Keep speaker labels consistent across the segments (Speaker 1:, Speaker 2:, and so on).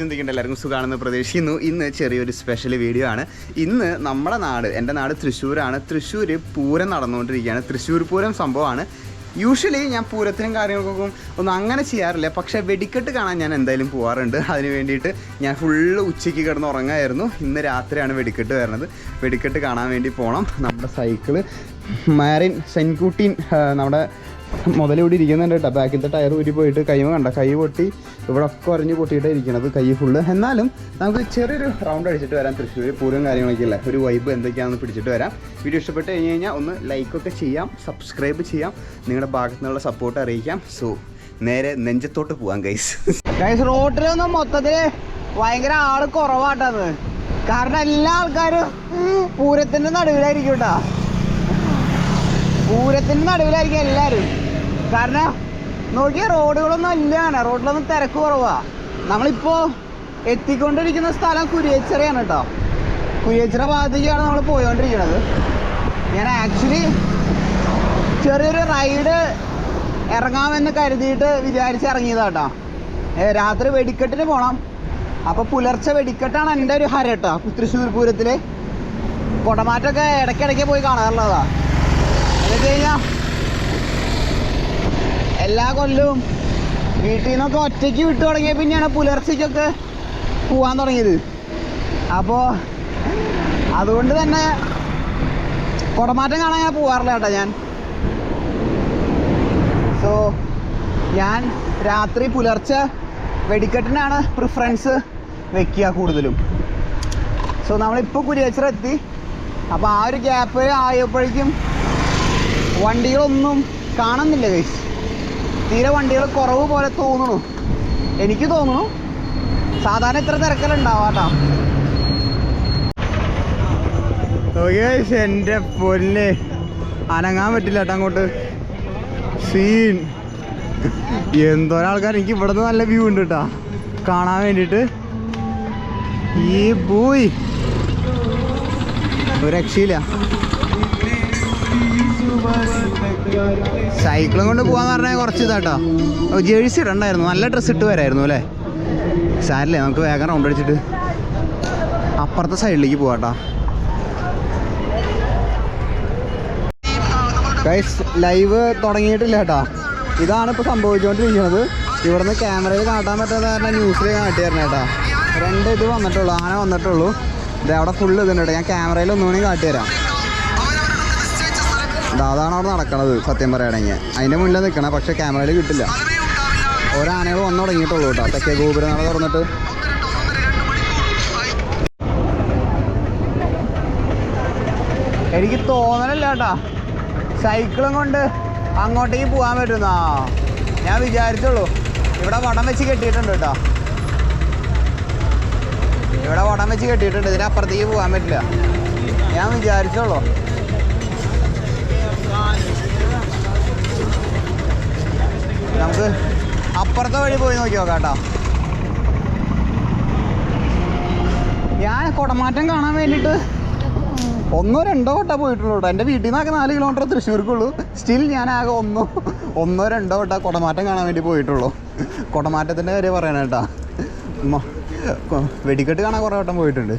Speaker 1: ചിന്തിക്കേണ്ട എല്ലാവർക്കും സുഖമാണെന്ന് പ്രതീക്ഷിക്കുന്നു. ഇന്ന് ചെറിയൊരു സ്പെഷ്യൽ വീഡിയോ ആണ്. ഇന്ന് നമ്മുടെ നാട് എന്റെ നാട് തൃശ്ശൂരാണ്. തൃശ്ശൂർ പൂരം നടന്നുകൊണ്ടിരിക്കുകയാണ്. തൃശ്ശൂർ പൂരം സംഭവമാണ്. യൂഷ്വലി ഞാൻ പൂരത്തിനും കാര്യങ്ങൾക്കൊക്കെ ഒന്നും അങ്ങനെ ചെയ്യാറില്ല. പക്ഷേ വെടിക്കെട്ട് കാണാൻ ഞാൻ എന്തായാലും പോകാറുണ്ട് അതിന് വേണ്ടിയിട്ട് ഞാൻ ഫുള്ള് ഉച്ചയ്ക്ക് കിടന്ന് ഉറങ്ങായിരുന്നു. ഇന്ന് രാത്രിയാണ് വെടിക്കെട്ട് വരുന്നത്. വെടിക്കെട്ട് കാണാൻ വേണ്ടി പോകണം നമ്മുടെ സൈക്കിൾ മാരിൻ സെൻകുട്ടീൻ നമ്മുടെ മുതൽ ഇവിടെ ഇരിക്കുന്നുണ്ട് കേട്ടോ. ടയർ ഊരി പോയിട്ട് കൈമ കണ്ട കൈ പൊട്ടി ഇവിടെ ഒക്കെ ഉറഞ്ഞ് പൊട്ടിയിട്ടാണ് ഇരിക്കണത് കൈ ഫുള്ള് എന്നാലും നമുക്ക് ചെറിയൊരു റൗണ്ട് അടിച്ചിട്ട് വരാം തൃശ്ശൂർ പൂരം കാര്യങ്ങളൊക്കെ ഇല്ല ഒരു വൈബ് എന്തൊക്കെയാണെന്ന് പിടിച്ചിട്ട് വരാം. വീഡിയോ ഇഷ്ടപ്പെട്ട് കഴിഞ്ഞ് കഴിഞ്ഞാൽ ഒന്ന് ലൈക്കൊക്കെ ചെയ്യാം സബ്സ്ക്രൈബ് ചെയ്യാം നിങ്ങളുടെ ഭാഗത്തു നിന്നുള്ള സപ്പോർട്ട് അറിയിക്കാം. സോ നേരെ നെഞ്ചത്തോട്ട് പോവാം ഗൈസ്
Speaker 2: ഗൈസ് റോട്ടിലൊന്നും മൊത്തത്തിൽ ഭയങ്കര ആൾ കുറവാട്ടത്. കാരണം എല്ലാ ആൾക്കാരും പൂരത്തിന്റെ നടുവിലായിരിക്കും കേട്ടാ പൂരത്തിന്റെ നടുവിലായിരിക്കും എല്ലാരും. കാരണം നോക്കിയ റോഡുകളൊന്നും ഇല്ലാണ് റോഡിലൊന്നും തിരക്ക് കുറവാ. നമ്മളിപ്പോ എത്തിക്കൊണ്ടിരിക്കുന്ന സ്ഥലം കുരിയച്ചിറയാണ് കേട്ടോ. കുരിയച്ചിറ ഭാഗത്തേക്കാണ് നമ്മൾ പോയോണ്ടിരിക്കുന്നത് ഞാൻ ആക്ച്വലി ചെറിയൊരു റൈഡ് ഇറങ്ങാമെന്ന് കരുതിയിട്ട് വിചാരിച്ച് ഇറങ്ങിയതാട്ടോ രാത്രി വെടിക്കെട്ടിന് പോകണം അപ്പോൾ പുലർച്ചെ വെടിക്കെട്ടാണ് എന്റെ ഒരു ഹര കേട്ടോ. തൃശ്ശൂർ പൂരത്തിൽ. കുടമാറ്റമൊക്കെ ഇടയ്ക്കിടയ്ക്ക് പോയി കാണാറുള്ളതാ. എന്ന് കഴിഞ്ഞാൽ എല്ലാ കൊല്ലവും വീട്ടിൽ നിന്നൊക്കെ ഒറ്റയ്ക്ക് വിട്ടു തുടങ്ങിയ പിന്നെയാണ് പുലർച്ചയ്ക്കൊക്കെ പോവാൻ തുടങ്ങിയത്. അപ്പോൾ അതുകൊണ്ട് തന്നെ കുടമാറ്റം കാണാൻ ഞാൻ പോവാറില്ല കേട്ടോ ഞാൻ. സോ ഞാൻ രാത്രി പുലർച്ചെ വെടിക്കെട്ടിനാണ് പ്രിഫറൻസ് വെക്കുക കൂടുതലും. സോ നമ്മളിപ്പോൾ കുരിയച്ചിറ എത്തി. അപ്പോൾ ആ ഒരു ഗ്യാപ്പ് ആയപ്പോഴേക്കും വണ്ടികളൊന്നും കാണുന്നില്ല ഗൈസ് തീരെ വണ്ടികൾ കുറവ് പോലെ തോന്നുന്നു. എനിക്ക് തോന്നുന്നു സാധാരണ ഇത്ര തിരക്കലുണ്ടാവാട്ടോ
Speaker 1: എന്റെ പൊന്നെ. അനങ്ങാൻ പറ്റില്ല അങ്ങോട്ട്. സീൻ എന്തോരാൾക്കാർ എനിക്ക് ഇവിടുന്ന് നല്ല വ്യൂ ഉണ്ട് കേട്ടാ. കാണാൻ വേണ്ടിയിട്ട്. ഈ പോയി ഒരു രക്ഷയില്ല. സൈക്കിളും കൊണ്ട് പോകാന്ന് പറഞ്ഞാൽ കുറച്ച് ഇതാട്ടോ. ജേഴ്സി ഇടണ്ടായിരുന്നു. നല്ല ഡ്രസ്സ് ഇട്ട് വരായിരുന്നു അല്ലേ? സാരില്ലേ നമുക്ക് വേഗം റൗണ്ട് അടിച്ചിട്ട് അപ്പുറത്തെ സൈഡിലേക്ക് പോവാട്ടോ. ഗൈസ് ലൈവ് തുടങ്ങിയിട്ടില്ല കേട്ടോ. ഇതാണ് ഇപ്പോൾ സംഭവിച്ചുകൊണ്ടിരിക്കുന്നത് ഇവിടുന്ന് ക്യാമറയിൽ കാട്ടാൻ പറ്റാത്ത കാരണം ന്യൂസിൽ കാട്ടിയായിരുന്നു കേട്ടോ. രണ്ട് ഇത് വന്നിട്ടുള്ളൂ ആന വന്നിട്ടുള്ളൂ. ഇത് അവിടെ ഫുള്ള് ഇതുണ്ട് ഞാൻ ക്യാമറയിൽ ഒന്നുകൂടി കാട്ടിത്തരാം. അതാണ് അവിടെ നടക്കണത് സത്യം പറയുകയാണെങ്കിൽ അതിന്റെ മുന്നിൽ നിൽക്കണം പക്ഷേ ക്യാമറയിൽ കിട്ടില്ല. ഒരാനകൾ വന്നു തുടങ്ങിയിട്ടുള്ളൂ കേട്ടോ. തെക്കേ ഗോപുരം നട തുറന്നിട്ട്.
Speaker 2: എനിക്ക് തോന്നണില്ല കേട്ടാ. സൈക്കിളും കൊണ്ട് അങ്ങോട്ടേക്ക് പോകാൻ പറ്റുന്നാ. ഞാൻ വിചാരിച്ചുള്ളൂ. ഇവിടെ വടം വെച്ച് കെട്ടിയിട്ടുണ്ട് കേട്ടോ. ഇവിടെ വടം വെച്ച് കെട്ടിയിട്ടുണ്ട്. ഇതിനപ്പുറത്തേക്ക് പോകാൻ പറ്റില്ല. ഞാൻ വിചാരിച്ചോളൂ നമുക്ക് അപ്പുറത്തെ വഴി പോയി നോക്കി നോക്കാം കേട്ടോ. ഞാൻ കുടമാറ്റം കാണാൻ വേണ്ടിയിട്ട് ഒന്നോ രണ്ടോ വട്ടം പോയിട്ടുള്ളൂ കേട്ടോ. എന്റെ വീട്ടിൽ നിന്നൊക്കെ നാല് കിലോമീറ്റർ തൃശ്ശൂർക്കുള്ളൂ. സ്റ്റിൽ ഞാൻ ആകെ ഒന്നോ ഒന്നോ രണ്ടോ വട്ടം കുടമാറ്റം കാണാൻ വേണ്ടി പോയിട്ടുള്ളൂ. കുടമാറ്റത്തിന്റെ കാര്യം പറയണ കേട്ടോ. വെടിക്കെട്ട് കാണാൻ കുറേ വട്ടം പോയിട്ടുണ്ട്.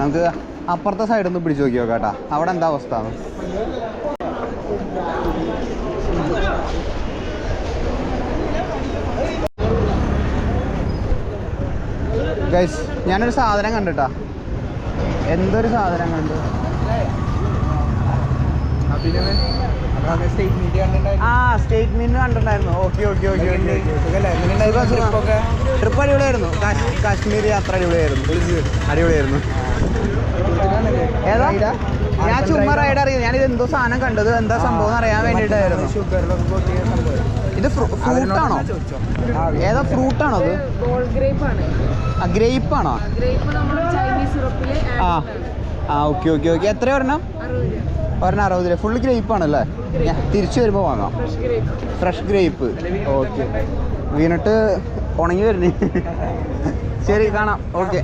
Speaker 2: നമുക്ക് അപ്പുറത്തെ സൈഡിൽ നിന്ന് പിടിച്ചു നോക്കി നോക്കാം കേട്ടാ. അവിടെ എന്താ അവസ്ഥ? ഗൈസ് ഞാനൊരു സാധനം കണ്ടിട്ടാ. എന്തൊരു സാധനം കണ്ടു ആ സ്റ്റേറ്റ്മെന്റ് കണ്ടിട്ടുണ്ടായിരുന്നു. ഓക്കെ ഓക്കെ ഓക്കെ ട്രിപ്പ് അടിപൊളിയായിരുന്നു. കാശ്- കാശ്മീർ യാത്ര അടിപൊളിയായിരുന്നു. അടിപൊളിയായിരുന്നു. ഏതാ? ഞാൻ ചുമ്മാ റൈഡ് അറിയുന്നത് ഞാൻ ഇത് എന്തോ സാധനം കണ്ടത്. എന്താ സംഭവം അറിയാൻ വേണ്ടിയിട്ടായിരുന്നു. ഇത് ഫ്രൂട്ടാണോ ഏതാ ഫ്രൂട്ടാണോ അത്?
Speaker 3: ഗോൾഡ് ഗ്രേപ്പ് ആണ്.
Speaker 2: ആ ഗ്രേപ്പ് ആണോ?
Speaker 3: ഗ്രേപ്പ് നമ്മൾ ചൈനീസ് സിറപ്പിൽ
Speaker 2: ആ ആ ഓക്കെ ഓക്കെ ഓക്കെ എത്ര ഒരെണ്ണം?
Speaker 3: രൂപ.
Speaker 2: ഒരെണ്ണം അറുപത് രൂപ. ഫുള്ള് ഗ്രേപ്പ് ആണല്ലേ? ഞാൻ തിരിച്ചു വരുമ്പോൾ വാങ്ങാം.
Speaker 3: Fresh grape
Speaker 2: fresh grape okay വീണിട്ട് ഉണങ്ങി വരുന്നേ. ശരി കാണാം. ഓക്കെ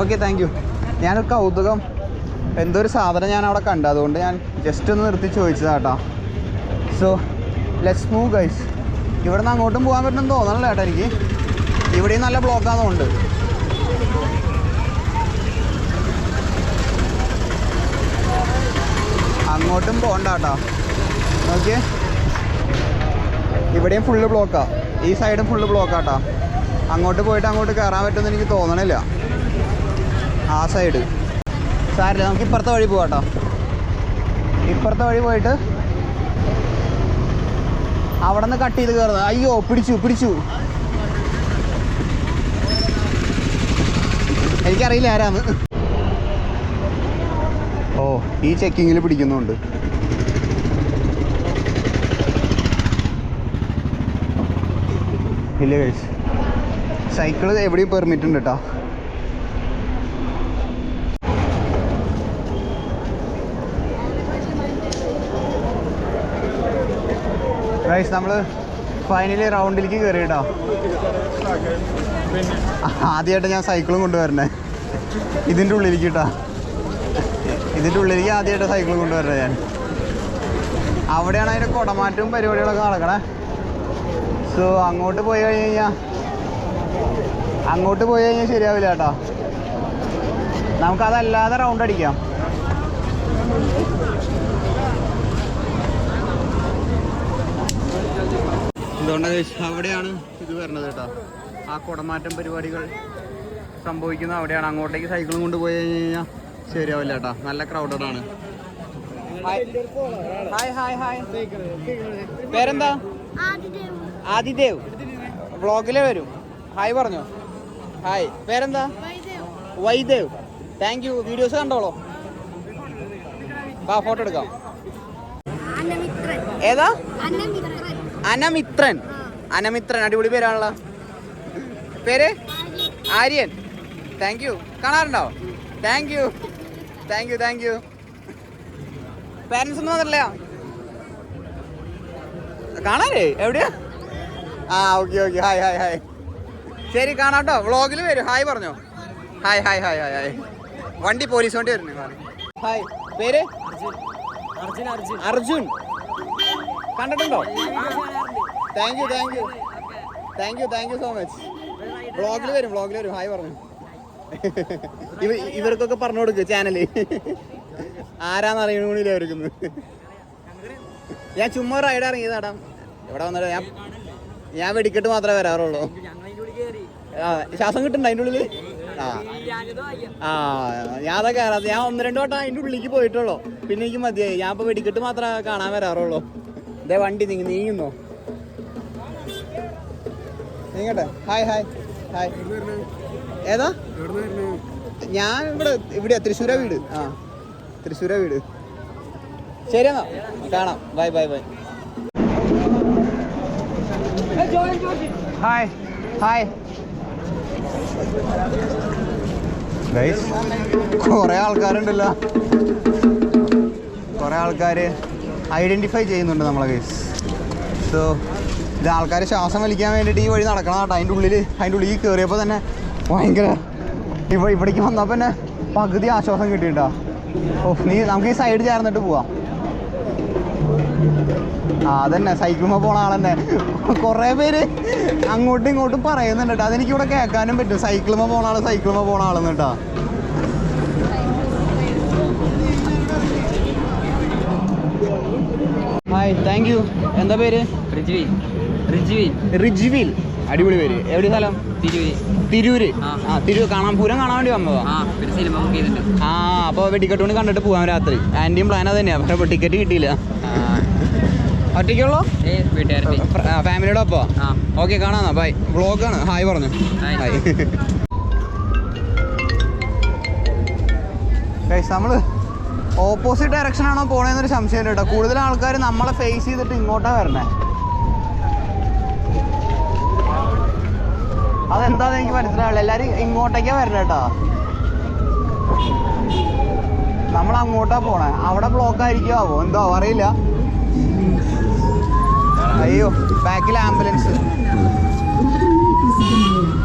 Speaker 2: ഓക്കെ താങ്ക് യു ഞാനൊരു കൗതുകം. എന്തോ ഒരു സാധനം ഞാൻ അവിടെ കണ്ടു. അതുകൊണ്ട് ഞാൻ ജസ്റ്റ് ഒന്ന് നിർത്തി ചോദിച്ചതാട്ടോ സോ ലെറ്റ്സ് മൂവ് ഗൈസ് ഇവിടെ നിന്ന് അങ്ങോട്ടും പോകാൻ പറ്റുമെന്ന് തോന്നണല്ലോ ഏട്ടാ എനിക്ക്. ഇവിടെയും നല്ല ബ്ലോക്കാണെന്നുണ്ട് അങ്ങോട്ടും പോകണ്ട കേട്ടോ ഓക്കെ ഇവിടെയും ഫുള്ള് ബ്ലോക്കാണ് ഈ സൈഡും ഫുള്ള് ബ്ലോക്കാട്ടോ അങ്ങോട്ട് പോയിട്ട് അങ്ങോട്ട് കയറാൻ പറ്റുമെന്ന് എനിക്ക് തോന്നണില്ല. ആ സൈഡ് സാരില്ല നമുക്ക് ഇപ്പുറത്തെ വഴി പോകാട്ടോ ഇപ്പുറത്തെ വഴി പോയിട്ട് അവിടെ നിന്ന് കട്ട് ചെയ്ത് കയറുന്നത് അയ്യോ പിടിച്ചു പിടിച്ചു. എനിക്കറിയില്ല ആരാന്ന്. ഓ ഈ ചെക്കിങ്ങിൽ പിടിക്കുന്നുണ്ട്. ഇല്ല സൈക്കിൾ എവിടെയും പെർമിറ്റ് ഉണ്ട് കേട്ടോ. ഗൈസ് നമ്മൾ ഫൈനലി റൗണ്ടിലേക്ക് കയറി കേട്ടോ ആദ്യമായിട്ട് ഞാൻ സൈക്കിളും കൊണ്ടുവരണേ ഇതിന്റെ ഉള്ളിലേക്ക് കേട്ടോ ഇതിന്റെ ഉള്ളിലേക്ക് ആദ്യമായിട്ട് സൈക്കിൾ കൊണ്ടുവരണേ ഞാൻ. അവിടെയാണ് അതിന്റെ കുടമാറ്റവും പരിപാടികളൊക്കെ നടക്കണേ. സോ അങ്ങോട്ട് പോയി കഴിഞ്ഞ് കഴിഞ്ഞാൽ അങ്ങോട്ട് പോയി കഴിഞ്ഞാൽ ശരിയാവില്ല കേട്ടോ. നമുക്കതല്ലാതെ റൗണ്ട് അടിക്കാം. എന്തുകൊണ്ടാണ് അവിടെയാണ് ഇത് വരുന്നത് കേട്ടോ. ആ കുടമാറ്റം പരിപാടികൾ സംഭവിക്കുന്നത് അവിടെയാണ്. അങ്ങോട്ടേക്ക് സൈക്കിളും കൊണ്ട് പോയി കഴിഞ്ഞ് കഴിഞ്ഞാൽ ശരിയാവില്ല കേട്ടോ. നല്ല ക്രൗഡഡ് ആണ്. ഹായ് ഹായ് ഹായ് പേരെന്താ? ആദിദേവ്. വ്ളോഗിലെ വരും. ഹായ് പറഞ്ഞോ. ഹായ് പേരെന്താ? വൈദേവ്. താങ്ക് യു വീഡിയോസ് കണ്ടോളോ? വാ ഫോട്ടോ എടുക്കാം. ഏതാ? അനമിത്രൻ. അനമിത്രൻ അടിപൊളി പേരാണല്ലോ. പേര്? ആര്യൻ. താങ്ക് യു കാണാറുണ്ടോ? Thank you thank you thank you parents ഒന്നും വന്നില്ല കാണാനേ എവിടെയാ? ആ okay okay hi hi hi ശരി കാണാട്ടോ. വ്ളോഗിൽ വരും. ഹായ് പറഞ്ഞോ. Hi hi hi hi hi വണ്ടി പോലീസ് വണ്ടി വരുന്നു. ഹായ് പേര്?
Speaker 3: അർജുൻ അർജുൻ.
Speaker 2: അർജുൻ. കണ്ടിട്ടുണ്ടോ? Thank you thank you thank you thank you so much വ്ളോഗിൽ വരും വ്ളോഗിൽ വരും. ഹായ് പറഞ്ഞു. ഇവ ഇവർക്കൊക്കെ പറഞ്ഞു കൊടുക്ക് ചാനൽ ആരാന്ന് അറിയണില്ല അവർക്കൊന്ന് ഞാൻ ചുമ്മാ റൈഡ് ഇറങ്ങിയതാടാ ഇവിടെ വന്നിട്ട് ഞാൻ ഞാൻ വെടിക്കെട്ട് മാത്രമേ വരാറുള്ളൂ. ആ ശ്വാസം കിട്ടുന്നുണ്ട് അതിന്റെ ഉള്ളിൽ ആ. ആ ഞാൻ അതൊക്കെ ഞാൻ ഒന്ന് രണ്ട് വട്ടം അതിന്റെ ഉള്ളിലേക്ക് പോയിട്ടുള്ളൂ. പിന്നെ എനിക്ക് മതിയായി. ഞാൻ ഇപ്പോൾ വെടിക്കെട്ട് മാത്രമേ കാണാൻ വരാറുള്ളൂ. ഇതേ വണ്ടി നീങ്ങി നീങ്ങുന്നോ? നീങ്ങട്ടെ. Hi hi hi. ഏതാ? ഞാൻ ഇവിടെ ഇവിടെ തൃശ്ശൂര വീട്. ആ തൃശ്ശൂര വീട്. ശരി എന്നാ കാണാം. Bye bye bye. Hi hi. കൊറേ കുറേ ആൾക്കാരുണ്ടല്ലോ. കൊറേ ആൾക്കാർ ഐഡന്റിഫൈ ചെയ്യുന്നുണ്ട് നമ്മളെ കേസ് സോ ഇത് ആൾക്കാർ ശ്വാസം വലിക്കാൻ വേണ്ടിയിട്ട് ഈ വഴി നടക്കണം കേട്ടോ. അതിന്റെ ഉള്ളിൽ അതിന്റെ ഉള്ളിൽ കയറിയപ്പോൾ തന്നെ ഭയങ്കര ഇവ ഇവിടേക്ക് വന്നപ്പോൾ തന്നെ പകുതി ആശ്വാസം കിട്ടിയിട്ടോ. ഓ നീ നമുക്ക് ഈ സൈഡ് ചേർന്നിട്ട് പോവാം. ആ അതന്നെ. സൈക്കിളുമ്പോൾ പോണ ആളെന്നെ. കുറേ പേര് അങ്ങോട്ടും ഇങ്ങോട്ടും പറയുന്നുണ്ട് കേട്ടോ. അതെനിക്ക് ഇവിടെ കേൾക്കാനും പറ്റും. സൈക്കിളുമ്പോൾ പോണ ആൾ സൈക്കിളുമ്പോൾ പോണ ആളെന്ന് കേട്ടോ. ഹായ് താങ്ക് യു എന്താ പേര്?
Speaker 3: റിജ്വി റിജ്വി
Speaker 2: റിജ്വിൽ. അടിപൊളി പേര്. എവിടെ സ്ഥലം? തിരൂര്.
Speaker 3: ആ.
Speaker 2: തിരൂർ കാണാൻ പൂരം കാണാൻ വേണ്ടി വന്നതാ?
Speaker 3: ആ
Speaker 2: അപ്പോൾ വെടിക്കെട്ട് കൊണ്ട് കണ്ടിട്ട് പോകാം രാത്രി. ആന്റിയും പ്ലാൻ അത് തന്നെയാണ് പക്ഷേ ടിക്കറ്റ് കിട്ടിയില്ല. ഒറ്റയ്ക്കുള്ളോ? ഫാമിലിയുടെ ഒപ്പം ഓക്കെ കാണാന്നാ ബൈ വ്ളോഗാണ് ഹായ് പറഞ്ഞു. ഹായ് നമ്മൾ ഓപ്പോസിറ്റ് ഡയറക്ഷൻ ആണോ പോണേന്നൊരു സംശയം കേട്ടോ. കൂടുതൽ ആൾക്കാർ നമ്മളെ ഫേസ് ചെയ്തിട്ട് ഇങ്ങോട്ടാണ് വരണേ. അതെന്താന്ന് എനിക്ക് മനസ്സിലാവില്ല. എല്ലാരും ഇങ്ങോട്ടേക്കാ വരണേ കേട്ടോ. നമ്മൾ അങ്ങോട്ടാ പോണേ. അവിടെ ബ്ലോക്ക് ആയിരിക്കും ആവോ? എന്തോ അറിയില്ല. അയ്യോ ബാക്കിൽ ആംബുലൻസ്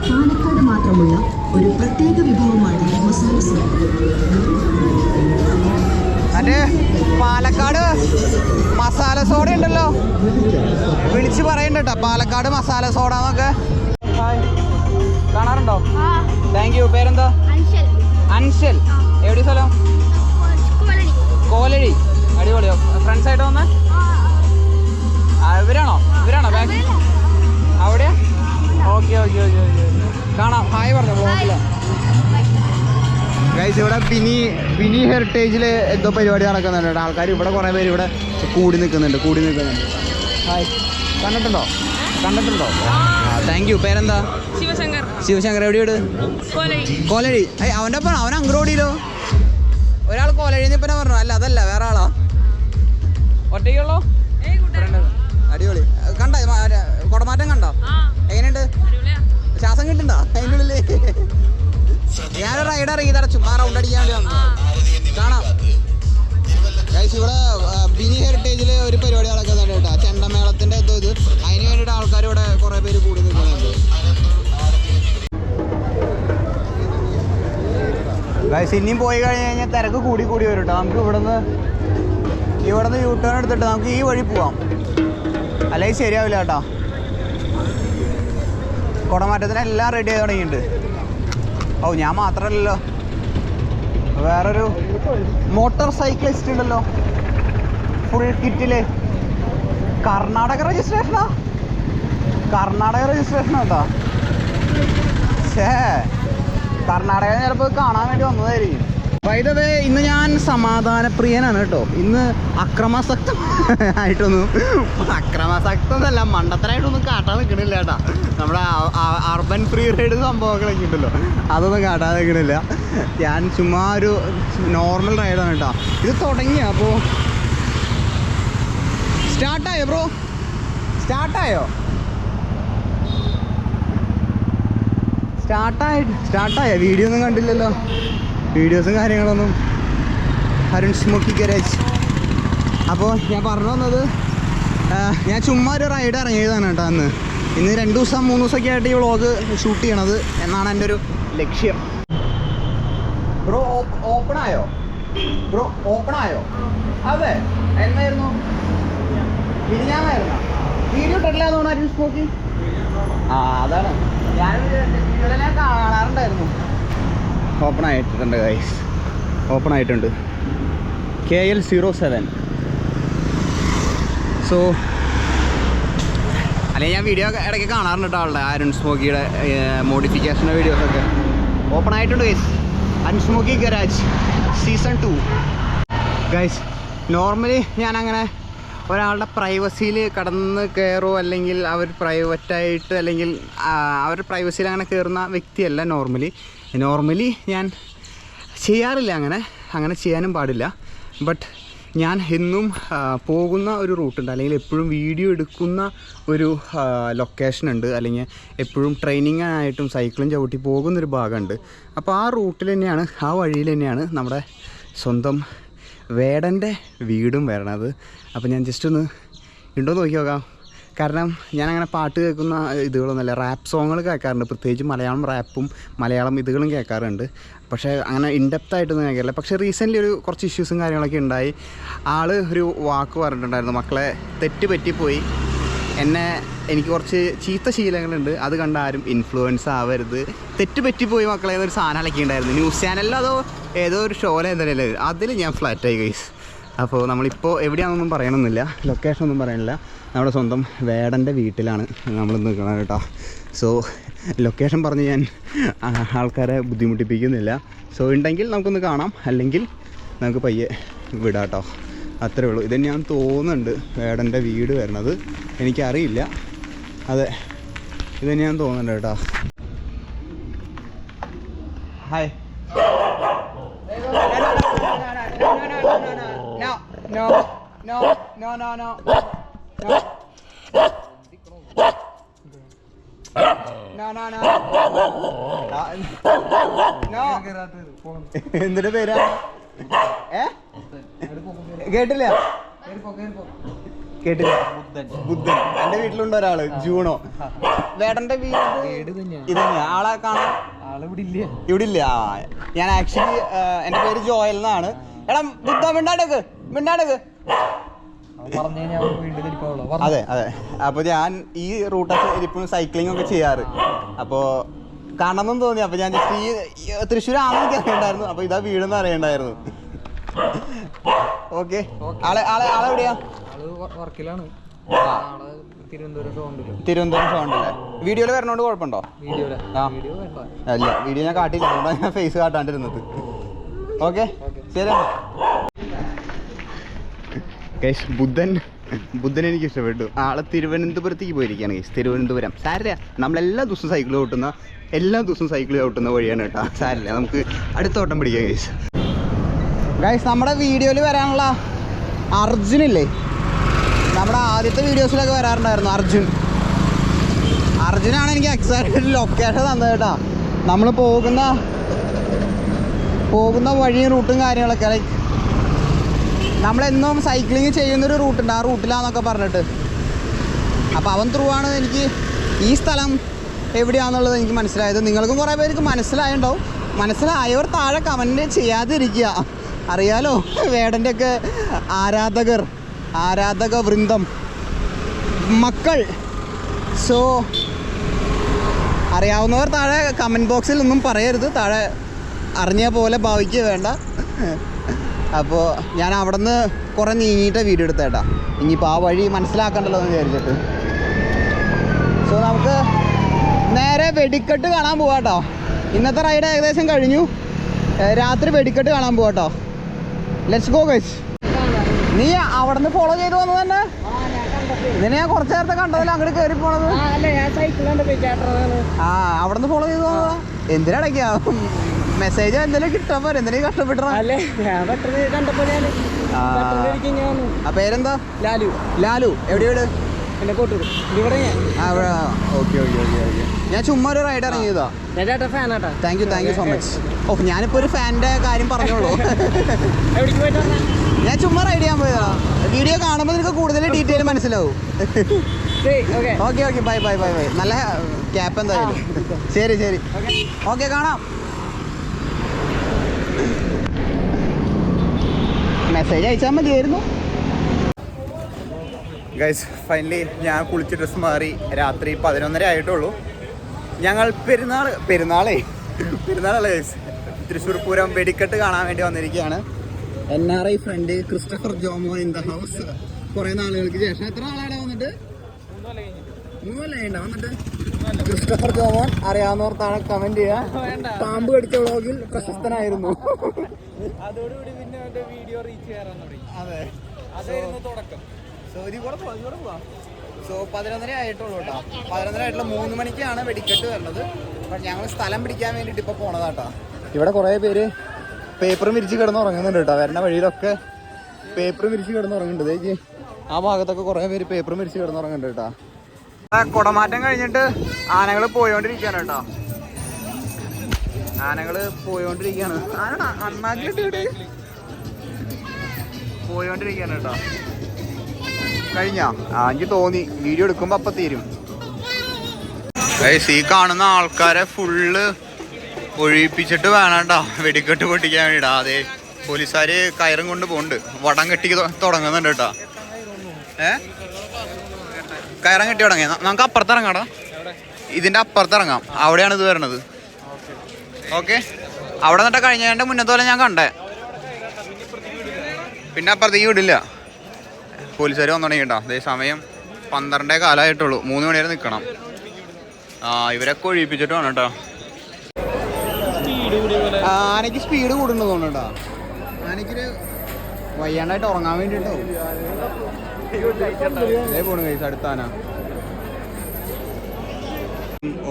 Speaker 4: പാലക്കാട് മാത്രമുള്ള ഒരു പ്രത്യേക വിഭവമാണ് മസാല
Speaker 2: മറ്റേ പാലക്കാട് മസാല സോഡ ഉണ്ടല്ലോ. വിളിച്ച് പറയണ്ട കേട്ടോ പാലക്കാട് മസാല സോഡ എന്നൊക്കെ. കാണാറുണ്ടോ? താങ്ക് യു പേരെന്താ?
Speaker 5: അൻഷൽ.
Speaker 2: എവിടെ സ്ഥലം? കോലഴി. അടിപൊളിയോ. ഫ്രണ്ട്സ് ആയിട്ട് വന്നേ? ഇവരാണോ? ഇവരാണോ ബാക്ക് അവിടെയാ? ഓക്കെ ഓക്കെ ഓക്കെ ഓക്കെ കാണാം. ഹായ് പറഞ്ഞു ഗൈസ് ഇവിടെ ബിനി ബിനി ഹെറിറ്റേജിൽ എന്തോ പരിപാടി നടക്കുന്നുണ്ട് കേട്ടോ. ആൾക്കാർ ഇവിടെ കുറേ പേര് ഇവിടെ കൂടി നിൽക്കുന്നുണ്ട് കൂടി നിൽക്കുന്നുണ്ട് ഹായ് കണ്ടിട്ടുണ്ടോ? കണ്ടിട്ടുണ്ടോ? താങ്ക് യു പേരെന്താ?
Speaker 3: ശിവശങ്കർ.
Speaker 2: ശിവശങ്കർ എവിടെ വീട്
Speaker 3: കോലഴി.
Speaker 2: ഏയ് അവന്റെ ഒപ്പം അവൻ അങ്കറോടിയിലോ ഒരാൾ കോലഴി നിപ്പനെ പറഞ്ഞു. അല്ല അതല്ല വേറെ ആളാ. ഒറ്റയ്ക്കുള്ളോ? അടിപൊളി. കണ്ട കുടമാറ്റം കണ്ടോ? എങ്ങനെയുണ്ട്? ശ്വാസം കിട്ടുണ്ടോ അതിന്റെ ഉള്ളിൽ ഞാനൊരു റൈഡ് ഇറങ്ങി തരാം. ചുമ്മാ റൗണ്ട് വേണ്ടി കാണാം. ഗൈസ് ഇവിടെ ബിനി ഹെറിറ്റേജിൽ ഒരു പരിപാടി നടക്കുന്നുണ്ട് കേട്ടോ. ചെണ്ടമേളത്തിന്റെ ഇത് അതിന് വേണ്ടിയിട്ട് ആൾക്കാർ ഇവിടെ കുറേ പേര് കൂടി നിൽക്കുന്നുണ്ട്. ഗൈസ് ഇനിയും പോയി കഴിഞ്ഞ് കഴിഞ്ഞാൽ തിരക്ക് കൂടി കൂടി വരും കേട്ടോ. നമുക്ക് ഇവിടുന്ന് ഇവിടുന്ന് യൂ ടേൺ എടുത്തിട്ട് നമുക്ക് ഈ വഴി പോവാം. അല്ലെങ്കിൽ ശരിയാവില്ല കേട്ടോ. കുടമാറ്റത്തിന് എല്ലാം റെഡി ആയി തുടങ്ങിയിട്ടുണ്ട്. ഓ ഞാൻ മാത്രമല്ലല്ലോ വേറൊരു മോട്ടോർ സൈക്ലിസ്റ്റ് ഉണ്ടല്ലോ. ഫുൾ കിറ്റിൽ കർണാടക രജിസ്ട്രേഷനാ കർണാടക രജിസ്ട്രേഷൻ കേട്ടോ. ഷേ കർണാടക ചിലപ്പോൾ കാണാൻ വേണ്ടി വന്നതായിരിക്കും. വൈദവേ ഇന്ന് ഞാൻ സമാധാനപ്രിയനാണ് കേട്ടോ. ഇന്ന് അക്രമാസക്തം ആയിട്ടൊന്നും അക്രമാസക്തമല്ല മണ്ടത്തരായിട്ടൊന്നും കാട്ടാൻ നിൽക്കണില്ല കേട്ടാ. നമ്മുടെ അർബൻ ഫ്രീ റൈഡ് സംഭവങ്ങളൊക്കെ ഉണ്ടല്ലോ. അതൊന്നും കാട്ടാൻ നിൽക്കണില്ല ഞാൻ ചുമ്മാ ഒരു നോർമൽ റൈഡാണ് കേട്ടോ. ഇത് തുടങ്ങി അപ്പോൾ സ്റ്റാർട്ടായോ ബ്രോ? സ്റ്റാർട്ടായോ? സ്റ്റാർട്ടായി സ്റ്റാർട്ടായ? വീഡിയോ ഒന്നും കണ്ടില്ലല്ലോ. വീഡിയോസും കാര്യങ്ങളൊന്നും അരുൺ സ്മോക്കി ഗരാജ് അപ്പോൾ ഞാൻ പറഞ്ഞു വന്നത് ഞാൻ ചുമ്മാ ഒരു റൈഡ് ഇറങ്ങിയതാണ് കേട്ടോ അന്ന്. ഇന്ന് രണ്ട് ദിവസം മൂന്ന് ദിവസമൊക്കെ ആയിട്ട് ഈ വ്ളോഗ് ഷൂട്ട് ചെയ്യണത് എന്നാണ് എന്റെ ഒരു ലക്ഷ്യം. ബ്രോ ഓപ്പൺ ആയോ? ബ്രോ ഓപ്പൺ ആയോ? അതെ എന്നായിരുന്നു? വീഡിയോ ഇട്ടിട്ടില്ല ഞാൻ ഓപ്പൺ ആയിട്ടുണ്ട് ഗൈസ് ഓപ്പൺ ആയിട്ടുണ്ട്. K L zero seven so അല്ലെങ്കിൽ ഞാൻ വീഡിയോ ഇടയ്ക്ക് കാണാറുണ്ട് കേട്ടോ ആളുടെ അരുൺ സ്മോക്കിയുടെ മോഡിഫിക്കേഷന്റെ വീഡിയോസൊക്കെ ഓപ്പൺ ആയിട്ടുണ്ട് guys Arun smoky garage season two guys normally ഞാനങ്ങനെ ഒരാളുടെ പ്രൈവസിയിൽ കടന്ന് കയറോ അല്ലെങ്കിൽ അവർ പ്രൈവറ്റായിട്ട് അല്ലെങ്കിൽ അവരുടെ പ്രൈവസിയിൽ അങ്ങനെ കയറുന്ന വ്യക്തിയല്ല നോർമലി നോർമലി ഞാൻ ചെയ്യാറില്ല അങ്ങനെ അങ്ങനെ ചെയ്യാനും പാടില്ല. ബട്ട് ഞാൻ എന്നും പോകുന്ന ഒരു റൂട്ടുണ്ട്. അല്ലെങ്കിൽ എപ്പോഴും വീഡിയോ എടുക്കുന്ന ഒരു ലൊക്കേഷൻ ഉണ്ട്. അല്ലെങ്കിൽ എപ്പോഴും ട്രെയിനിങ് ആയിട്ടും സൈക്കിളും ചവിട്ടി പോകുന്നൊരു ഭാഗമുണ്ട്. അപ്പോൾ ആ റൂട്ടിൽ തന്നെയാണ് ആ വഴിയിൽ തന്നെയാണ് നമ്മുടെ സ്വന്തം വേടന്റെ വീടും വരണത്. അപ്പോൾ ഞാൻ ജസ്റ്റ് ഒന്ന് ഉണ്ടോ നോക്കി നോക്കാം. കാരണം ഞാൻ അങ്ങനെ പാട്ട് കേൾക്കുന്ന ഇതുകളൊന്നുമല്ല. റാപ്പ് സോങ്ങുകൾ കേൾക്കാറുണ്ട്. പ്രത്യേകിച്ച് മലയാളം റാപ്പും മലയാളം ഇതുകളും കേൾക്കാറുണ്ട്. പക്ഷേ അങ്ങനെ ഇൻഡെപ്ത് ആയിട്ടൊന്നും കേൾക്കാറില്ല പക്ഷേ റീസെന്റ്ലി ഒരു കുറച്ച് ഇഷ്യൂസും കാര്യങ്ങളൊക്കെ ഉണ്ടായി. ആൾ ഒരു വാക്ക് പറഞ്ഞിട്ടുണ്ടായിരുന്നു. മക്കളെ തെറ്റ് പറ്റിപ്പോയി. എന്നെ എനിക്ക് കുറച്ച് ചീത്ത ശീലങ്ങളുണ്ട്. അത് കണ്ട ആരും ഇൻഫ്ലുവൻസ് ആവരുത്. തെറ്റ് പറ്റിപ്പോയി മക്കളെ ഒരു സാധനം ഉണ്ടായിരുന്നു ന്യൂസ് ചാനലിലോ അതോ ഏതോ ഒരു ഷോയിലോ എന്തായാലും അതിൽ ഞാൻ ഫ്ലാറ്റായി ഗൈസ് അപ്പോൾ നമ്മളിപ്പോൾ എവിടെയാണെന്നൊന്നും പറയണമെന്നില്ല. ലൊക്കേഷൻ ഒന്നും പറയണില്ല. നമ്മുടെ സ്വന്തം വേടന്റെ വീട്ടിലാണ് നമ്മൾ നിൽക്കുന്നത് കേട്ടോ. സോ ലൊക്കേഷൻ പറഞ്ഞ് ഞാൻ ആൾക്കാരെ ബുദ്ധിമുട്ടിപ്പിക്കുന്നില്ല സോ ഉണ്ടെങ്കിൽ നമുക്കൊന്ന് കാണാം അല്ലെങ്കിൽ നമുക്ക് പയ്യെ വിടാം കേട്ടോ അത്രേ ഉള്ളൂ ഇത് ഞാൻ തോന്നുന്നുണ്ട് വേടന്റെ വീട് വരണത് എനിക്കറിയില്ല അതെ ഇത് ഞാൻ തോന്നുന്നുണ്ട് കേട്ടോ hi No, no, no, no, no, no, no. No, no, no. No. എന്തിന്റെ പേരാ? ഏ? കേട്ടില്ല. കേട്ടില്ല. ബുദ്ധൻ. എന്റെ വീട്ടിലുണ്ട് ഒരാൾ ജൂണോ. വേടന്റെ വീട് ഇത്. ആളെ കാണാൻ ഇവിടെ ഇല്ല ഞാൻ ആക്ച്വലി എന്റെ പേര് ജോയൽ എന്നാണ്. എടാ ബുദ്ധ മിണ്ടാടക്ക് മിണ്ടാടക്ക് അതെ അതെ അപ്പോൾ ഞാൻ ഈ റൂട്ടൊക്കെ ഇപ്പം സൈക്ലിംഗ് ഒക്കെ ചെയ്യാറ്. അപ്പോൾ കാണണമെന്ന് തോന്നി. അപ്പോൾ ഞാൻ ജസ്റ്റ് ഈ തൃശ്ശൂർ ആണെന്ന് അറിയണ്ടായിരുന്നു. അപ്പോൾ ഇതാ വീടെന്ന് അറിയണ്ടായിരുന്നു. ഓക്കെ ആളെ ആളെ ആളെ എവിടെയാ?
Speaker 3: വർക്കിലാണ്. തിരുവനന്തപുരം ഷോണ്ടിൽ
Speaker 2: തിരുവനന്തപുരം ഷോണ്ടല്ലേ വീഡിയോയിൽ വരണോണ്ട് കുഴപ്പമുണ്ടോ?
Speaker 3: വീഡിയോയിൽ.
Speaker 2: അല്ല വീഡിയോ ഞാൻ കാട്ടില്ല അതുകൊണ്ടാണ് ഞാൻ ഫേസ് കാട്ടാണ്ടിരുന്നത്. ഓക്കെ ശരി ഗൈസ് ബുദ്ധൻ ബുദ്ധൻ എനിക്ക് ഇഷ്ടപ്പെട്ടു. ആളെ തിരുവനന്തപുരത്തേക്ക് പോയിരിക്കുകയാണ് ഗൈസ് തിരുവനന്തപുരം. സാരില്ല നമ്മളെല്ലാ ദിവസവും സൈക്കിൾ ഓട്ടുന്ന എല്ലാ ദിവസവും സൈക്കിൾ ഓട്ടുന്ന വഴിയാണ് കേട്ടോ. സാരില്ല നമുക്ക് അടുത്ത ഓട്ടം പിടിക്കാം ഗൈസ്. ഗൈസ് നമ്മുടെ വീഡിയോയിൽ വരാനുള്ള അർജുനില്ലേ? നമ്മുടെ ആദ്യത്തെ വീഡിയോസിലൊക്കെ വരാറുണ്ടായിരുന്നു അർജുൻ. അർജുനാണ് എനിക്ക് എക്സാക്ട് ലൊക്കേഷൻ തന്നത് കേട്ടോ. നമ്മൾ പോകുന്ന പോകുന്ന വഴിയും റൂട്ടും കാര്യങ്ങളൊക്കെ ലൈക്ക് നമ്മളെന്നും സൈക്ലിങ് ചെയ്യുന്നൊരു റൂട്ടുണ്ട് ആ റൂട്ടിലാന്നൊക്കെ പറഞ്ഞിട്ട്. അപ്പോൾ അവൻ ത്രൂ ആണ് എനിക്ക് ഈ സ്ഥലം എവിടെയാണെന്നുള്ളത് എനിക്ക് മനസ്സിലായത്. നിങ്ങൾക്കും കുറേ പേർക്ക് മനസ്സിലായിട്ടുണ്ടാവും മനസ്സിലായവർ താഴെ കമന്റ് ചെയ്യാതിരിക്കുക. അറിയാലോ? വേടന്റെ ഒക്കെ ആരാധകർ ആരാധക വൃന്ദം മക്കൾ. സോ അറിയാവുന്നവർ താഴെ കമന്റ് ബോക്സിൽ ഒന്നും പറയരുത്. താഴെ അറിഞ്ഞ പോലെ ഭാവിക്കുക വേണ്ട. അപ്പോൾ ഞാൻ അവിടെ നിന്ന് കുറേ നീങ്ങിയിട്ട് വീഡിയോ എടുത്തേട്ടാ ഇനിയിപ്പോൾ ആ വഴി മനസ്സിലാക്കണ്ടല്ലോ എന്ന് വിചാരിച്ചിട്ട്. സോ നമുക്ക് നേരെ വെടിക്കെട്ട് കാണാൻ പോവാട്ടോ ഇന്നത്തെ റൈഡ് ഏകദേശം കഴിഞ്ഞു. രാത്രി വെടിക്കെട്ട് കാണാൻ പോവാട്ടോ ലെറ്റ്സ് ഗോ ഗൈസ് നീ അവിടെ നിന്ന് ഫോളോ ചെയ്ത് വന്നത് തന്നെ? നിന്നെ ഞാൻ കുറച്ചു നേരത്തെ കണ്ടതിൽ അങ്ങോട്ട് കയറി പോണത്? ആ അവിടെ നിന്ന് ഫോളോ ചെയ്ത് വന്നതാ? എന്തിനടക്കാ മെസ്സേജ് എന്തെങ്കിലും കിട്ടാൻ പോരെ. എന്തെങ്കിലും കഷ്ടപ്പെട്ടു
Speaker 3: അല്ലേ? ഞാൻ
Speaker 2: ആ. പേരെന്താ?
Speaker 3: ലാലു.
Speaker 2: ലാലു. എവിടെ വീട്
Speaker 3: എന്നെ കോട്ടൂർ. ഇവിടെ ഞാൻ.
Speaker 2: ആ ഇവിടെ. Okay okay okay okay. ഞാൻ ചുമ്മാ ഒരു റൈഡ് ഇറങ്ങിയതാ. Thank you thank you so much ഓ ഞാനിപ്പോ ഒരു ഫാന്റെ കാര്യം പറഞ്ഞോളൂ. ഞാൻ ചുമ്മാ റൈഡ് ചെയ്യാൻ പോയതാ. വീഡിയോ കാണുമ്പോൾ നിനക്ക് കൂടുതൽ ഡീറ്റെയിൽ മനസ്സിലാവും.
Speaker 3: Okay
Speaker 2: okay bye bye bye bye നല്ല ക്യാപ്പ് എന്തായാലും. ശരി ശരി. ഓക്കെ കാണാം. മെസ്സേജ് അയച്ചാൽ മതിയായിരുന്നു. ഗൈസ് ഫൈനലി ഞാൻ കുളിച്ച് ഡ്രസ്സ് മാറി രാത്രി പതിനൊന്നര ആയിട്ടുള്ളൂ. ഞങ്ങൾ പെരുന്നാൾ പെരുന്നാളേ പെരുന്നാളല്ലേ ഗൈസ് തൃശ്ശൂർ പൂരം വെടിക്കെട്ട് കാണാൻ വേണ്ടി വന്നിരിക്കുകയാണ്. N R I friend Christopher Jomo in the house കുറേ നാളുകൾക്ക് ശേഷം. എത്ര ആളാണ് വന്നിട്ട്? ക്രിസ്റ്റഫർ ജോമോൻ അറിയാവുന്നവർ താഴെ കമന്റ് ചെയ്യാ. പാമ്പ് കടിച്ച വ്ളോഗിൽ പ്രശസ്തനായിരുന്നു.
Speaker 3: അതോടുകൂടി പിന്നെ എന്റെ വീഡിയോ റീച്ച് ചെയ്യാറാൻ തുടങ്ങി.
Speaker 2: അതെ.
Speaker 3: അതായിരുന്നു തുടക്കം.
Speaker 2: സോ കൂടെ പോവാം കൂടെ പോവാം. സോ പതിനൊന്നര ആയിട്ടുള്ളൂ കേട്ടോ പതിനൊന്നര ആയിട്ടുള്ള മൂന്ന് മണിക്കാണ് വെടിക്കെട്ട് വരുന്നത്. അപ്പം ഞങ്ങൾ സ്ഥലം പിടിക്കാൻ വേണ്ടിയിട്ട് ഇപ്പോൾ പോണതാട്ടോ ഇവിടെ കുറേ പേര് പേപ്പർ വിരിച്ച് കിടന്ന് ഉറങ്ങുന്നുണ്ട് കേട്ടോ വരുന്ന വഴിയിലൊക്കെ പേപ്പർ വിരിച്ച് കിടന്ന് ഉറങ്ങുന്നുണ്ട് ആ ഭാഗത്തൊക്കെ കുറേ പേര് പേപ്പർ വിരിച്ച് കിടന്ന് ഉറങ്ങുന്നുണ്ട് കേട്ടോ കുടമാറ്റം കഴിഞ്ഞിട്ട് ആനകൾ പോയോണ്ടിരിക്കുകയാണ് കേട്ടോ. ആനകൾ പോയോണ്ടിരിക്കുകയാണ് ആന അണ്ണാക്കിലിട്ട് പോയോണ്ടിരിക്കുകയാണ് കേട്ടോ. കഴിഞ്ഞ? ആ എനിക്ക് തോന്നി. വീഡിയോ എടുക്കുമ്പോ അപ്പൊ തീരും. ഈ കാണുന്ന ആൾക്കാരെ ഫുള്ള് ഒഴിപ്പിച്ചിട്ട് വേണട്ടോ വെടിക്കെട്ട് പൊട്ടിക്കാൻ വേണ്ടിട്ടാ. അതെ പോലീസുകാര് കയറും കൊണ്ട് പോണ്ട് വടം കെട്ടി തുടങ്ങുന്നുണ്ട് കേട്ടോ. ഏ? കയറം കെട്ടി തുടങ്ങി നമുക്ക് അപ്പുറത്ത് ഇറങ്ങാടാ ഇതിന്റെ അപ്പുറത്ത് ഇറങ്ങാം അവിടെയാണ് ഇത് വരണത്. ഓക്കെ? അവിടെ നിന്നിട്ട് കഴിഞ്ഞതിന്റെ മുന്നത്തെ പോലെ ഞാൻ കണ്ടേ. പിന്നെ അപ്പുറത്തേക്ക് വിടില്ല. പോലീസുകാർ വന്നു തുടങ്ങി കേട്ടോ. അതേ സമയം പന്ത്രണ്ടേ കാലമായിട്ടുള്ളൂ മൂന്ന് മണി വരെ നിൽക്കണം ആ ഇവരൊക്കെ ഒഴിപ്പിച്ചിട്ട് വേണം കേട്ടോ. ആനയ്ക്ക് സ്പീഡ് കൂടുന്നു തോന്നുന്നുണ്ടോ ആനയ്ക്കൊരു വയ്യാണ്ടായിട്ട് ഉറങ്ങാൻ വേണ്ടിട്ടോ പോണു കൈസ്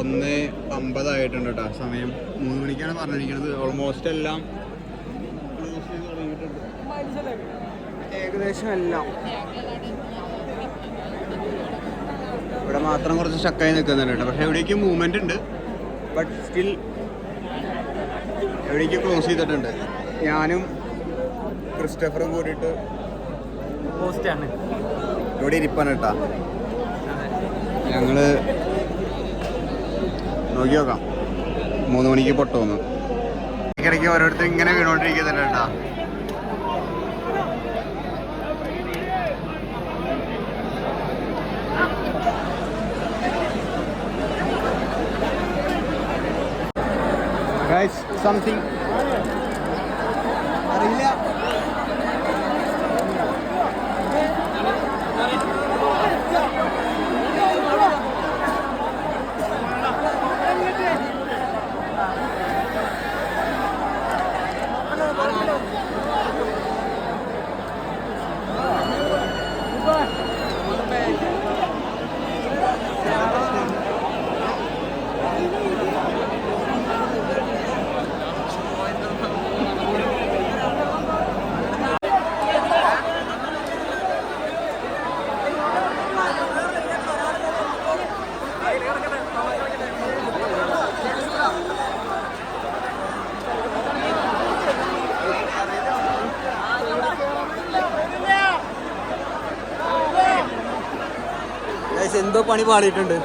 Speaker 2: ഒന്ന് അമ്പതായിട്ടുണ്ട് കേട്ടോ സമയം. മൂന്ന് മണിക്കാണ് പറഞ്ഞിരിക്കുന്നത് ഓൾമോസ്റ്റ് എല്ലാം. ഏകദേശം എല്ലാം. ഇവിടെ മാത്രം കുറച്ച് സ്റ്റക്കായി നിൽക്കുന്നുണ്ട് കേട്ടോ പക്ഷെ എവിടേക്കും മൂവ്മെന്റ് ഉണ്ട്. ബട്ട് സ്റ്റിൽ എവിടേക്കും ക്ലോസ് ചെയ്തിട്ടുണ്ട്. ഞാനും ക്രിസ്റ്റഫറും കൂടിയിട്ട്
Speaker 3: പോസ്റ്റാണ്.
Speaker 2: ഞങ്ങൾ നോക്കിയോക്കാം മൂന്ന് മണിക്ക് പൊട്ടോന്ന് ഇടയ്ക്ക് ഓരോരുത്തരും ഇങ്ങനെ വീണോണ്ടിരിക്കുന്നുണ്ട് കേട്ടാ.
Speaker 1: സംതിങ്
Speaker 2: പണി പാടിയിട്ടുണ്ട്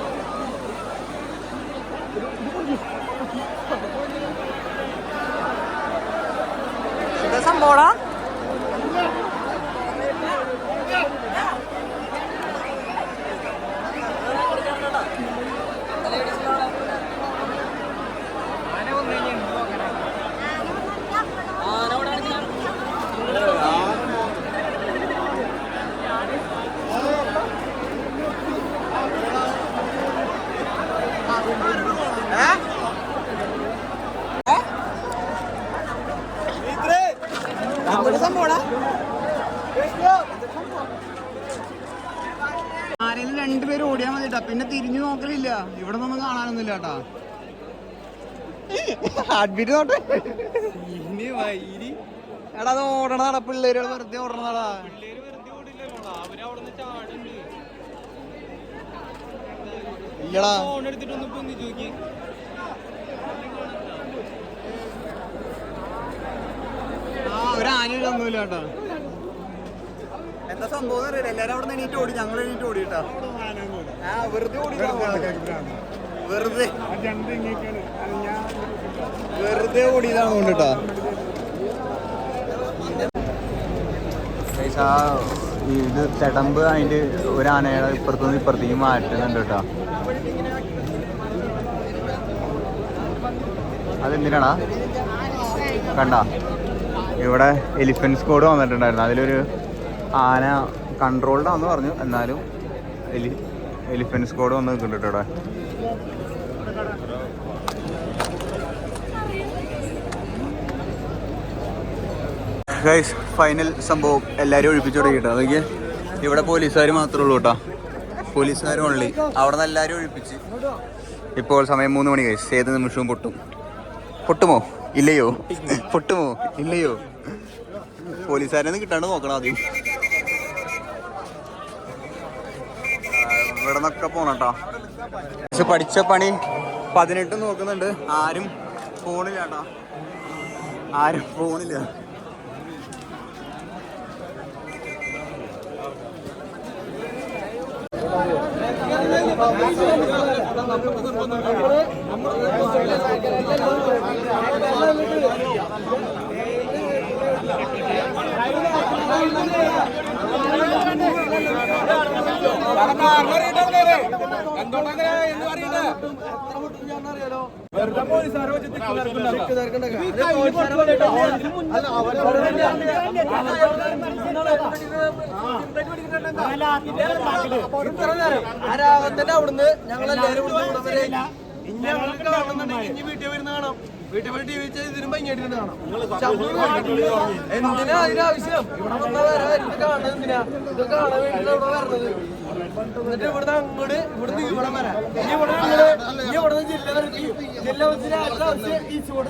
Speaker 2: എന്താ സംഭവടാ ആരെങ്കിലും രണ്ടുപേരും ഓടിയാ മതി കേട്ടാ പിന്നെ തിരിഞ്ഞു നോക്കലില്ല. ഇവിടെ ഒന്നും കാണാനൊന്നുമില്ല കേട്ടാ. ഹാർട്ട് ബീറ്റ് നോട്ടെ
Speaker 3: ഇനി വൈരി.
Speaker 2: എടാ അത് ഓടണതാടാ. പിള്ളേരുകൾ വെറുതെ ഓടണതാടാ.
Speaker 3: പിള്ളേര് വെറുതെ ഓടില്ലല്ലോ അവരവിടുന്ന് ചാടുണ്ട്
Speaker 2: ഇല്ലടാ.
Speaker 3: ഫോൺ എടുത്തിട്ടൊന്ന് പൊന്തിച്ച് നോക്കി
Speaker 2: ആ ഒരു ആനയൊന്നുമില്ല കേട്ടോ. എന്താ സംഭവം അറിയില്ല എല്ലാരും അവിടെ എണീറ്റ് ഓടി. ഞങ്ങൾ എണീറ്റ് ഓടി കേട്ടോ ആ വെറുതെ ഓടി വെറുതെ വെറുതെ. ഓടിയതാണ് കൊണ്ടിട്ടാ
Speaker 1: ആ ഇത് ചടമ്പ് അതിന്റെ ഒരു ആനയുടെ ഇപ്പുറത്തുനിന്ന് ഇപ്പുറത്തേക്ക് മാറ്റുന്നുണ്ട് കേട്ടോ. അതെന്തിനാടാ? കണ്ട? ഇവിടെ എലിഫന്റ് സ്ക്വാഡ് വന്നിട്ടുണ്ടായിരുന്നു. അതിലൊരു ആന കൺട്രോൾഡ് ആണെന്ന് പറഞ്ഞു. എന്നാലും എലി എലിഫന്റ് സ്ക്വാഡ് വന്ന് നിൽക്കുന്നുണ്ട് ഇവിടെ. ഗൈസ് ഫൈനൽ സംഭവം എല്ലാവരും ഒഴിപ്പിച്ചു തുടങ്ങിട്ടോ അതൊക്കെ ഇവിടെ പോലീസുകാർ മാത്രമേ ഉള്ളൂ കേട്ടോ. പോലീസുകാർ ഓൺലി അവിടെ നിന്ന് എല്ലാവരും ഒഴിപ്പിച്ച്. ഇപ്പോൾ സമയം മൂന്ന് മണി ഗൈസ് ഏത് നിമിഷവും പൊട്ടും. പൊട്ടുമോ? ഇല്ലയോ? പൊട്ടുമോ? ഇല്ലയോ? പോലീസുകാരെ കിട്ടാണ്ട് നോക്കണം ആദ്യം. ഇവിടെ നിന്നൊക്കെ പോണട്ടോ പക്ഷെ പഠിച്ച പണി പതിനെട്ട് നോക്കുന്നുണ്ട്. ആരും ഫോണില്ല കേട്ടോ ആരും ഫോണില്ല
Speaker 3: എന്തുകൊണ്ടങ്ങനെ ആരാവത്തിന്റെ അവിടുന്ന് ഞങ്ങളെല്ലാരും ഞങ്ങൾക്ക് കാണുന്നുണ്ടെങ്കിൽ ഇനി വീട്ടിൽ വരുന്ന കാണാം. വീട്ടിൽ പോയി ടി വി ഇതിനും ഭംഗിയായിട്ട് കാണാം. എന്തിനാ അതിനാവശ്യം? ഇവിടെ വന്ന വേറെ കാണുന്നത് എന്തിനാ? ഇത് കാണാൻ വേണ്ടിയിട്ടാണ് ഇവിടെ വരണത്. എന്നിട്ട് ഇവിടുന്ന് അങ്ങോട്ട് ഇവിടുന്ന് ഇവിടം വരാം. ഇനി ഇവിടെ ഇനി ഇവിടുന്ന് ജില്ല നിർത്തി ജില്ല വെച്ചിട്ട് ഈ ചൂട്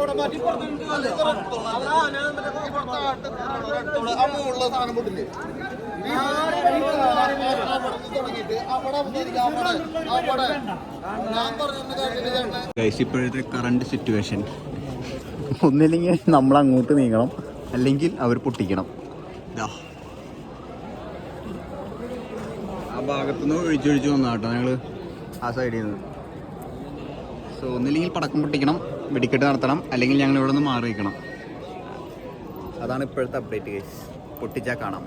Speaker 3: ആൾക്കാർ
Speaker 5: സാധനം
Speaker 2: പൊട്ടില്ലേ ഇപ്പോഴത്തെ കറണ്ട് സിറ്റുവേഷൻ ഒന്നില്ലെങ്കിൽ നമ്മൾ അങ്ങോട്ട് നീങ്ങണം. അല്ലെങ്കിൽ അവർ പൊട്ടിക്കണം. ആ ഭാഗത്തുനിന്ന് ഒഴിച്ചൊഴിച്ച് വന്നാട്ടോ ഞങ്ങൾ ആ സൈഡിൽ നിന്ന് സോ ഒന്നില്ലെങ്കിൽ പടക്കം പൊട്ടിക്കണം. വെടിക്കെട്ട് നടത്തണം അല്ലെങ്കിൽ ഞങ്ങൾ ഇവിടെ നിന്ന് മാറി വയ്ക്കണം അതാണ് ഇപ്പോഴത്തെ അപ്ഡേറ്റ് ഗൈസ് പൊട്ടിച്ചാൽ കാണാം.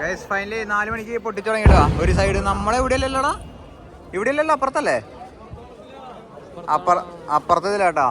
Speaker 2: ഗൈസ് ഫൈനലി നാല് മണിക്ക് പൊട്ടിച്ചു തുടങ്ങിയിട്ടാ? ഒരു സൈഡ് നമ്മളെ ഇവിടെ അല്ലല്ലോടാ ഇവിടെ അല്ലല്ലോ അപ്പുറത്തല്ലേ? അപ്പുറ അപ്പുറത്തില്ലാട്ടാ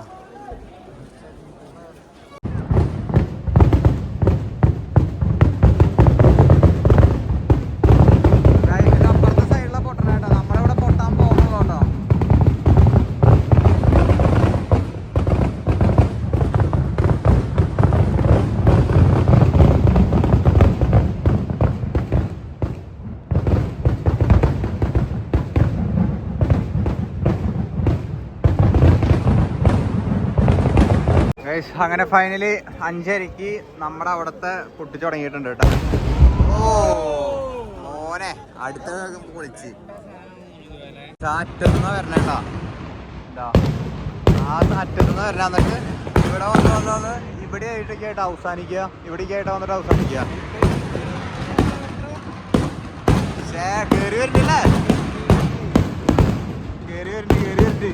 Speaker 2: അങ്ങനെ ഫൈനലി അഞ്ചരക്ക് നമ്മുടെ അവിടുത്തെ പൊട്ടിച്ചു തുടങ്ങിയിട്ടുണ്ട് കേട്ടോ. ഓ മോനെ അടുത്ത പൊളിച്ച്. അറ്റത്തുനിന്ന് വരണേട്ടാ ഇതാ ആ അറ്റത്തുനിന്ന് വരണ എന്നിട്ട് ഇവിടെ വന്ന് വന്ന് വന്ന് ഇവിടെ ആയിട്ടൊക്കെ ആയിട്ട് അവസാനിക്കുക. ഇവിടേക്ക് ആയിട്ട് വന്നിട്ട് അവസാനിക്കുക. ഷേ കേറി വരുന്നില്ലേ കേറി വരുന്നുണ്ട് കേറി വരുന്നുണ്ട്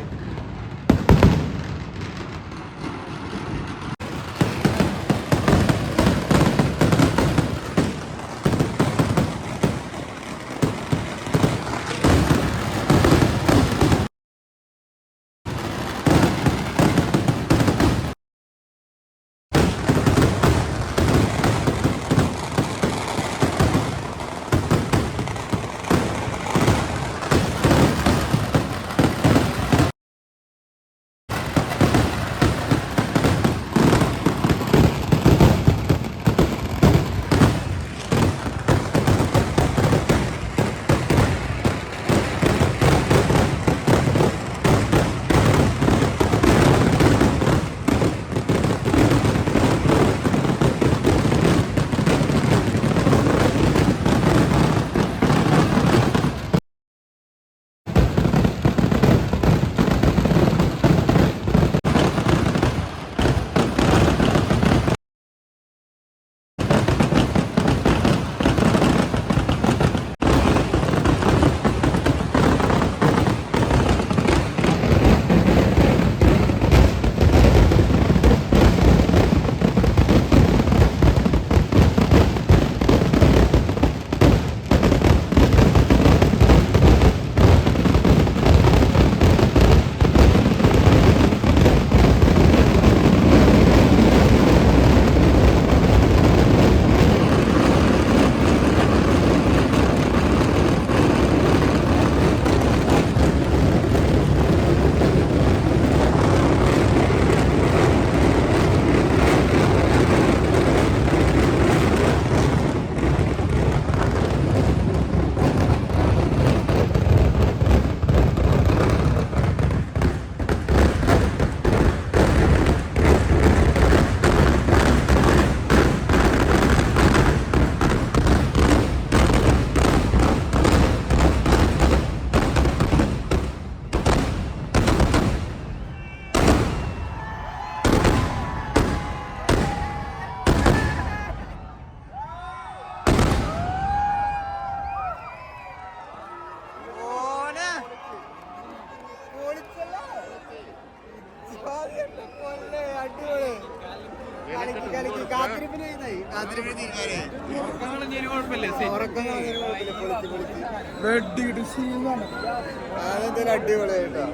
Speaker 2: അടിപൊളിയായിട്ടോ.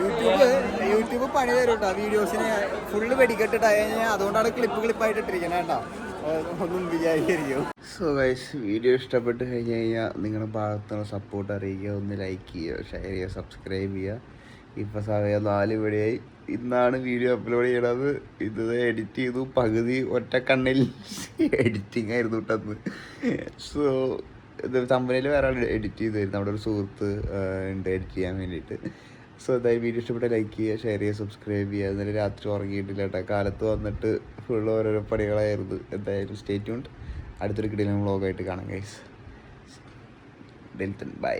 Speaker 2: യൂട്യൂബ് യൂട്യൂബ് പണി തരും കേട്ടോ വീഡിയോസിന് ഫുള്ള് വെടിക്കെട്ടിട്ട് കഴിഞ്ഞാൽ അതുകൊണ്ടാണ് ക്ലിപ്പ് ക്ലിപ്പായിട്ട് ഇട്ടിരിക്കുന്നത് കേട്ടോ. ഒന്നും വിചാരിക്കോ സോ ഗൈസ് വീഡിയോ ഇഷ്ടപ്പെട്ട് കഴിഞ്ഞ് കഴിഞ്ഞാൽ നിങ്ങളുടെ ഭാഗത്തുനിന്ന് സപ്പോർട്ട് അറിയിക്കുക. ഒന്ന് ലൈക്ക് ചെയ്യുക ഷെയർ ചെയ്യുക സബ്സ്ക്രൈബ് ചെയ്യുക. ഇപ്പോൾ സമയം നാല് മണിയായി. ഇന്നാണ് വീഡിയോ അപ്ലോഡ് ചെയ്യണത്. ഇത് എഡിറ്റ് ചെയ്തു. പകുതി ഒറ്റ കണ്ണിൽ എഡിറ്റിംഗ് ആയിരുന്നു കേട്ടത് സോ ഇത് കമ്പനിയിൽ വേറെ ആൾ എഡിറ്റ് ചെയ്തായിരുന്നു. നമ്മുടെ ഒരു സുഹൃത്ത് ഉണ്ട് എഡിറ്റ് ചെയ്യാൻ വേണ്ടിയിട്ട്. സോ അതായത് വീഡിയോ ഇഷ്ടപ്പെട്ട ലൈക്ക് ചെയ്യുക ഷെയർ ചെയ്യുക സബ്സ്ക്രൈബ് ചെയ്യുക. എന്നാലും രാത്രി ഉറങ്ങിയിട്ടില്ല കേട്ടോ കാലത്ത് വന്നിട്ട് ഫുൾ ഓരോരോ പണികളായിരുന്നു. എന്തായാലും സ്റ്റേ ഉണ്ട് അടുത്തൊരു കിടിലൻ വ്ളോഗായിട്ട് കാണാം ഗൈസ് ഡെൽത്തൻ ബൈ